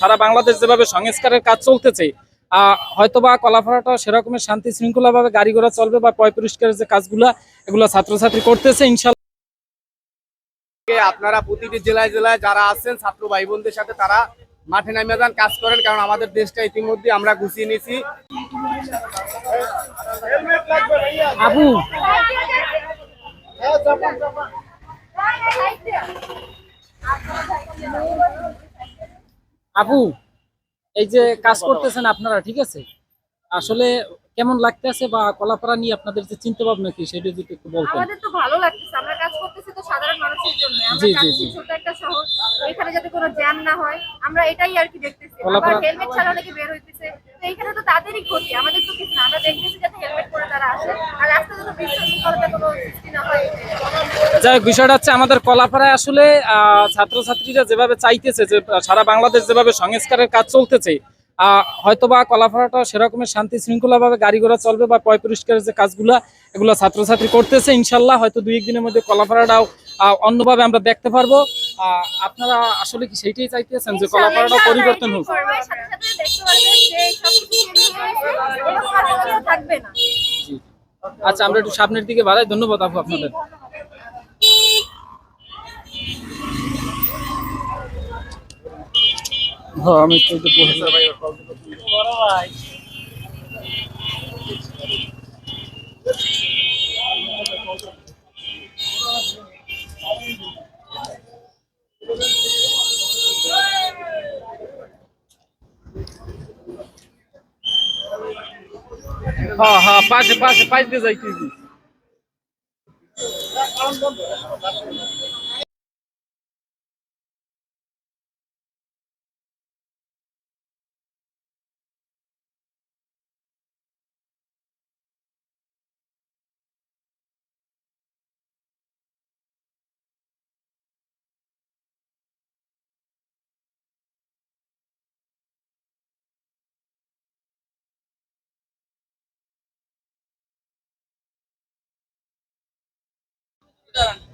সারা বাংলাদেশ যেভাবে সংস্কারের কাজ চলতেছে আহ, হয়তোবা কলাপাড়াটা সেরকমের শান্তি শৃঙ্খলা ভাবে গাড়ি ঘোড়া চলবে বা পয় পরিষ্কারের যে কাজগুলা এগুলো ছাত্রছাত্রী করতেছে ইনশাল্লাহ। আপনারা প্রতিটি জেলায় জেলায় যারা আছেন ছাত্র ভাই বোনদের সাথে তারা মাঠে নামিয়ে যান কাজ করেন কারণ আমাদের দেশটা ইতিমধ্যে আমরা গুছিয়ে নিয়েছি। আবু। আপু এই যে কাজ করতেছেন আপনারা ঠিক আছে? আসলে কেমন লাগতেছে বা কলাপাড়া নিয়ে আপনাদের যে চিন্তা ভাবনা কি সেটা যদি একটু বলতেন। আমাদের তো ভালো লাগতেছে আমরা কাজ করতেছি তো সাধারণ মানুষের জন্য। আমরা জি, জি, জি। ছোট একটা শহর এখানে যাতে কোনো জ্যাম না হয় আমরা এটাই আর কি দেখতেছি। আবার হেলমেট ছাড়া অনেকে বের হইতেছে তো এখানে তো তাদেরই ক্ষতি, আমাদের তো কিছু না। আমরা দেখতেছি যাতে হেলমেট পরে তারা আসে। আর রাস্তা যেন বিশৃঙ্খলতা কোনো সৃষ্টি না হয় যাই বিষয়টা হচ্ছে আমাদের কলাপাড়ায় আসলে ছাত্রছাত্রীরা যেভাবে চাইতেছে যে সারা বাংলাদেশ যেভাবে সংস্কারের কাজ চলতেছে আহ, হয়তোবা কলাপাড়াটা সেরকমের শান্তি শৃঙ্খলা ভাবে গাড়ি ঘোড়া চলবে বা পয় পরিষ্কারের যে কাজগুলা এগুলো ছাত্রছাত্রী করতেছে ইনশাল্লাহ হয়তো দুই একদিনের মধ্যে কলাপাড়াটাও আহ, অন্যভাবে আমরা দেখতে পারব। আহ, আপনারা আসলে কি সেইটাই চাইতেছেন যে কলাপাড়াটা পরিবর্তন হোক। আচ্ছা আমরা একটু সামনের দিকে বাড়াই। ধন্যবাদ আপু আপনাদের। হ্যাঁ আমি তো একটু বসে- হ্যাঁ হ্যাঁ পাশে পাশে পাশ দিয়ে যাইতেছি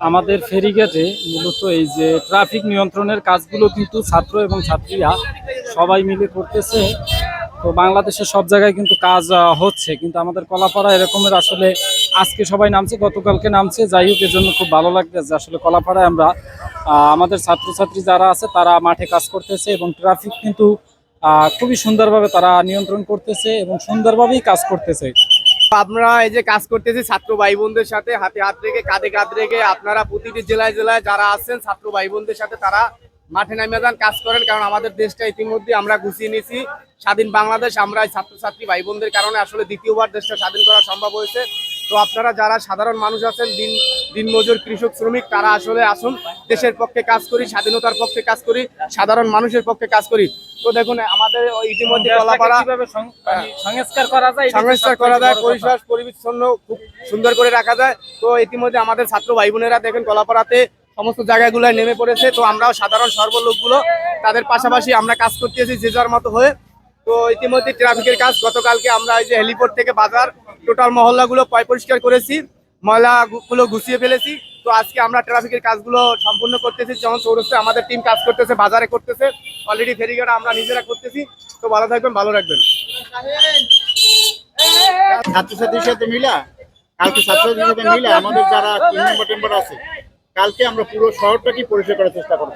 আমাদের ফেরিঘাটে মূলত এই যে ট্রাফিক নিয়ন্ত্রণের কাজগুলো কিন্তু ছাত্র এবং ছাত্রীরা সবাই মিলে করতেছে। তো বাংলাদেশের সব জায়গায় কিন্তু কাজ হচ্ছে। কিন্তু আমাদের কলাপাড়া এরকমের আসলে আজকে সবাই নামছে, গতকালকে নামছে। যাই হোক এজন্য খুব ভালো লাগতেছে। আসলে কলাপাড়ায় আমরা আমাদের ছাত্রছাত্রী যারা আছে, তারা মাঠে কাজ করতেছে এবং ট্রাফিক কিন্তু খুবই সুন্দরভাবে তারা নিয়ন্ত্রণ করতেছে এবং সুন্দরভাবেই কাজ করতেছে। আপনারা এই যে কাজ করতেছি ছাত্র ভাই বোনদের সাথে, হাতে হাত রেখে, কাঁধে কাঁধ রেখে আপনারা প্রতিটি জেলায় জেলায় যারা আছেন ছাত্র ভাই বোনদের সাথে তারা মাঠে নামিয়ে যান, কাজ করেন। কারণ আমাদের দেশটা ইতিমধ্যে আমরা গুছিয়ে নিয়েছি। স্বাধীন বাংলাদেশ, আমরা ছাত্র ছাত্রছাত্রী ভাই বোনদের কারণে আসলে দ্বিতীয়বার দেশটা স্বাধীন করা সম্ভব হয়েছে। তো আপনারা যারা সাধারণ মানুষ আছেন দিন দিনমজুর কৃষক শ্রমিক তারা আসলে আসুন দেশের পক্ষে কাজ করি স্বাধীনতার পক্ষে কাজ করি সাধারণ মানুষের পক্ষে কাজ করি। তো দেখুন আমাদের ইতিমধ্যে কলাপাড়া মানে সংস্কার করা যায় সংস্কার করা যায় বড় পরিচ্ছন্ন খুব সুন্দর করে রাখা যায়। তো ইতিমধ্যে আমাদের ছাত্র ভাই বোনেরা দেখেন কলাপাড়াতে সমস্ত জায়গাগুলোয় নেমে পড়েছে। তো আমরাও সাধারণ সর্বলোকগুলো তাদের পাশাপাশি আমরা কাজ করতেছি যে যার মতো হয়ে। তো ইতিমধ্যে ট্রাফিকের কাজ, গতকালকে আমরা এই যে হেলিপোর্ট থেকে বাজার, টোটাল মহল্লাগুলো পয় পরিষ্কার করেছি, ময়লা গুলো গুছিয়ে ফেলেছি। তো আজকে আমরা ট্রাফিকের কাজগুলো সম্পূর্ণ করতেছি, যেমন চৌরস্তে, আমাদের টিম কাজ করতেছে, বাজারে করতেছে। অলরেডি ফেরিঘাট আমরা নিজেরা করতেছি। তো ভালো থাকবেন, ভালো রাখবেন। ছাত্রছাত্রীর সাথে মিলা? কালকে ছাত্রছাত্রীর সাথে মিলা? আমাদের যারা টেম্বার আছে, কালকে আমরা পুরো শহরটাকে পরিষ্কার করার চেষ্টা করব।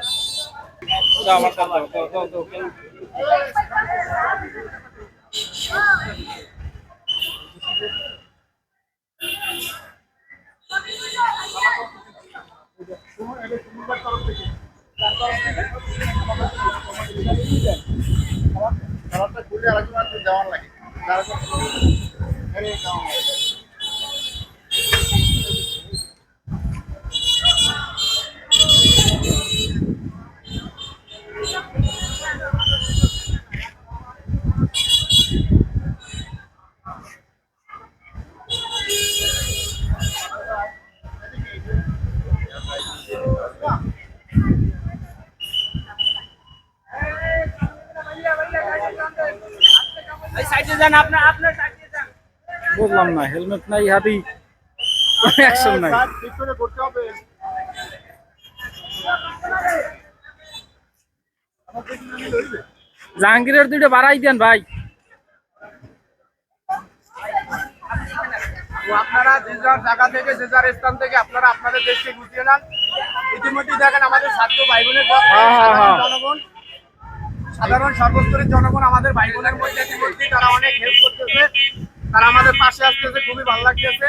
খাবারটা খুলে আরেকবার দেওয়ার লাগে। তারপর বুঝলাম না হেলমেট নাই হাতি অ্যাকশন নাই। জাহাঙ্গীরের দুইটা বাড়াই দেন ভাই। আপনারা যে যার জায়গা থেকে যে যার স্থান থেকে আপনারা আপনাদের দেশকে গুছিয়ে নেন ইতিমধ্যে দেখেন আমাদের ছাত্র ভাই বোনের। জনগণ সাধারণ সর্বস্তরের জনগণ আমাদের ভাই বোনের মধ্যে ইতিমধ্যে তারা অনেক হেল্প করতেছে। তারা আমাদের পাশে আসতেছে খুবই ভালো লাগতেছে।